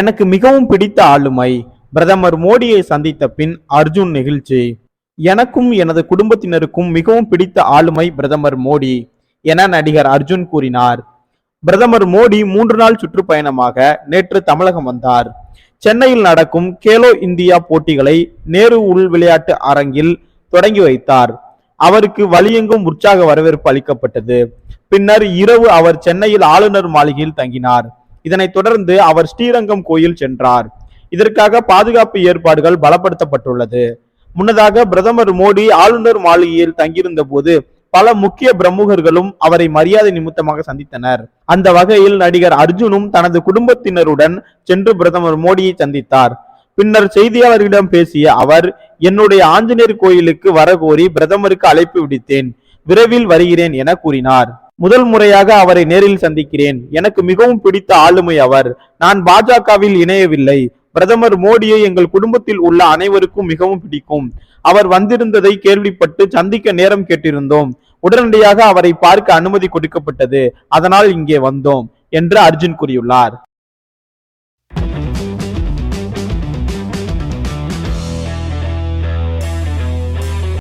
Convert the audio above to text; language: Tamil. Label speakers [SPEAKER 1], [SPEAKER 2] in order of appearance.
[SPEAKER 1] எனக்கு மிகவும் பிடித்த ஆளுமை பிரதமர் மோடியை சந்தித்த பின் அர்ஜுன் நெகிழ்ச்சி எனக்கும் எனது குடும்பத்தினருக்கும் மிகவும் பிடித்த ஆளுமை பிரதமர் மோடி என நடிகர் அர்ஜுன் கூறினார் பிரதமர் மோடி மூன்று நாள் சுற்றுப்பயணமாக நேற்று தமிழகம் வந்தார் சென்னையில் நடக்கும் கேலோ இந்தியா போட்டிகளை நேரு உள் விளையாட்டு அரங்கில் தொடங்கி வைத்தார் அவருக்கு வலியெங்கும் உற்சாக வரவேற்பு அளிக்கப்பட்டது பின்னர் இரவு அவர் சென்னையில் ஆளுநர் மாளிகையில் தங்கினார் இதனைத் தொடர்ந்து அவர் ஸ்ரீரங்கம் கோயில் சென்றார் இதற்காக பாதுகாப்பு ஏற்பாடுகள் பலப்படுத்தப்பட்டுள்ளது முன்னதாக பிரதமர் மோடி ஆளுநர் மாளிகையில் தங்கியிருந்த போது பல முக்கிய பிரமுகர்களும் அவரை மரியாதை நிமித்தமாக சந்தித்தனர் அந்த வகையில் நடிகர் அர்ஜுனும் தனது குடும்பத்தினருடன் சென்று பிரதமர் மோடியை சந்தித்தார் பின்னர் செய்தியாளர்களிடம் பேசிய அவர் என்னுடைய ஆஞ்சநேயர் கோயிலுக்கு கோரி பிரதமருக்கு அழைப்பு விடுத்தேன் விரைவில் வருகிறேன் என கூறினார் முதல் முறையாக அவரை நேரில் சந்திக்கிறேன் எனக்கு மிகவும் பிடித்த ஆளுமை அவர் நான் பாஜகவில் இணையவில்லை பிரதமர் மோடியை எங்கள் குடும்பத்தில் உள்ள அனைவருக்கும் மிகவும் பிடிக்கும் அவர் வந்திருந்ததை கேள்விப்பட்டு சந்திக்க நேரம் கேட்டிருந்தோம் உடனடியாக அவரை பார்க்க அனுமதி கொடுக்கப்பட்டது அதனால் இங்கே வந்தோம் என்று அர்ஜுன் கூறியுள்ளார்